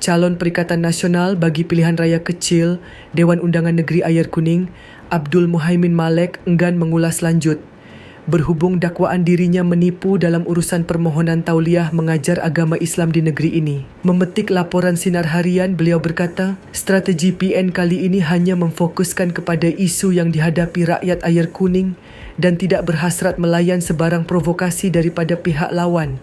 Calon Perikatan Nasional bagi Pilihan Raya Kecil Dewan Undangan Negeri Ayer Kuning, Abdul Muhaimin Malek enggan mengulas lanjut berhubung dakwaan dirinya menipu dalam urusan permohonan tauliah mengajar agama Islam di negeri ini. Memetik laporan sinar harian, beliau berkata, strategi PN kali ini hanya memfokuskan kepada isu yang dihadapi rakyat air kuning dan tidak berhasrat melayan sebarang provokasi daripada pihak lawan.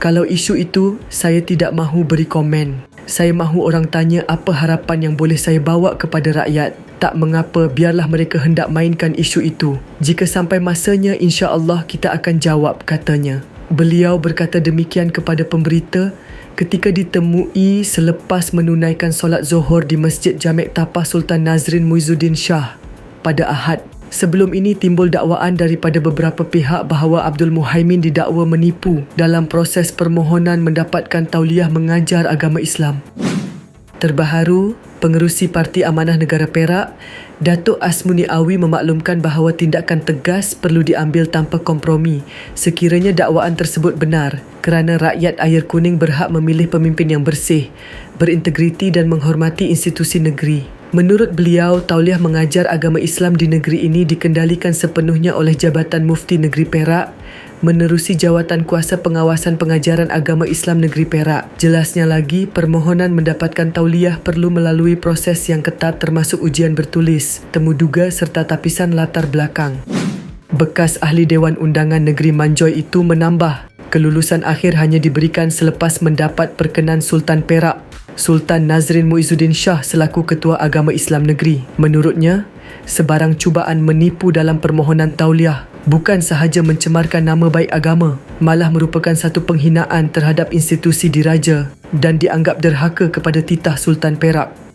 Kalau isu itu, saya tidak mahu beri komen. Saya mahu orang tanya apa harapan yang boleh saya bawa kepada rakyat. Tak mengapa, biarlah mereka hendak mainkan isu itu. Jika sampai masanya, insya Allah kita akan jawab, katanya. Beliau berkata demikian kepada pemberita ketika ditemui selepas menunaikan solat Zohor di Masjid Jamek Tapah Sultan Nazrin Muizuddin Shah pada Ahad Sebelum ini timbul dakwaan daripada beberapa pihak bahawa Abdul Muhaimin didakwa menipu dalam proses permohonan mendapatkan tauliah mengajar agama Islam. Terbaharu, pengerusi Parti Amanah Negara Perak, Datuk Asmuni Awi memaklumkan bahawa tindakan tegas perlu diambil tanpa kompromi sekiranya dakwaan tersebut benar kerana rakyat air kuning berhak memilih pemimpin yang bersih, berintegriti dan menghormati institusi negeri. Menurut beliau, tauliah mengajar agama Islam di negeri ini dikendalikan sepenuhnya oleh Jabatan Mufti Negeri Perak menerusi jawatan kuasa pengawasan pengajaran agama Islam Negeri Perak. Jelasnya lagi, permohonan mendapatkan tauliah perlu melalui proses yang ketat termasuk ujian bertulis, temu duga serta tapisan latar belakang. Bekas ahli Dewan Undangan Negeri Manjoy itu menambah, kelulusan akhir hanya diberikan selepas mendapat perkenan Sultan Perak Sultan Nazrin Muizuddin Shah selaku Ketua Agama Islam Negeri. Menurutnya, sebarang cubaan menipu dalam permohonan tauliah bukan sahaja mencemarkan nama baik agama, malah merupakan satu penghinaan terhadap institusi diraja dan dianggap derhaka kepada titah Sultan Perak.